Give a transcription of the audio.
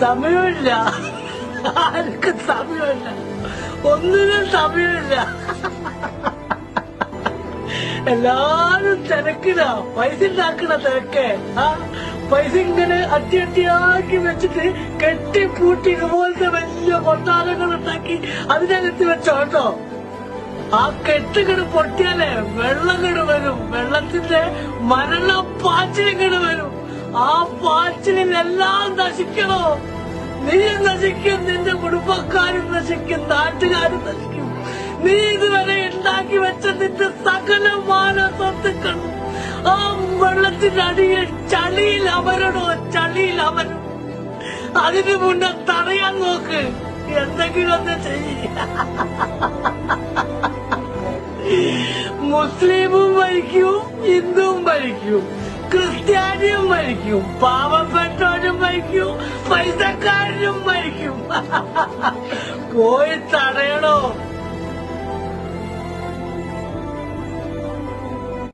സമയമില്ല. ആർക്കും സമയമില്ല. ഒന്നിനും സമയമില്ല. എല്ലാരും തിരക്കിലാ. പൈസ ഉണ്ടാക്കണ തിരക്ക്. ആ പൈസ ഇങ്ങനെ അട്ടി അട്ടിയാക്കി വെച്ചിട്ട് കെട്ടിപ്പൂട്ടി ഇതുപോലത്തെ വലിയ കൊട്ടാരങ്ങൾ ഉണ്ടാക്കി അതിനകത്ത് വെച്ചോട്ടോ. ആ കെട്ടുകട് പൊട്ടിയാലേ വെള്ളം വെള്ളങ്ങട് വരും. വെള്ളത്തിന്റെ മരണ പാച്ചിലിങ്ങട് വരും. ആ പാച്ചിലെല്ലാം നശിക്കണോ? നീ നശിക്കും നിന്റെ കുടുംബക്കാരും നശിക്കും നാട്ടുകാരും നശിക്കും. നീ ഇതുവരെ ഉണ്ടാക്കി വെച്ച നിന്റെ സകലമാന സ്വത്തുക്കളും ആ വെള്ളത്തിനടിയിൽ ചളിയിൽ അവരണോ ചളിയിൽ അമരും അതിനു മുന്നേ തടയാൻ നോക്ക്. എന്തെങ്കിലും ഒന്ന് ചെയ്യ. മുസ്ലിമും മരിക്കും ഹിന്ദുവും മരിക്കും. ക്രിസ്ത്യാനിയും മരിക്കും. പാവപ്പെട്ടവരും മരിക്കും. പൈസക്കാരനും മരിക്കും. പോയി തടയണോ?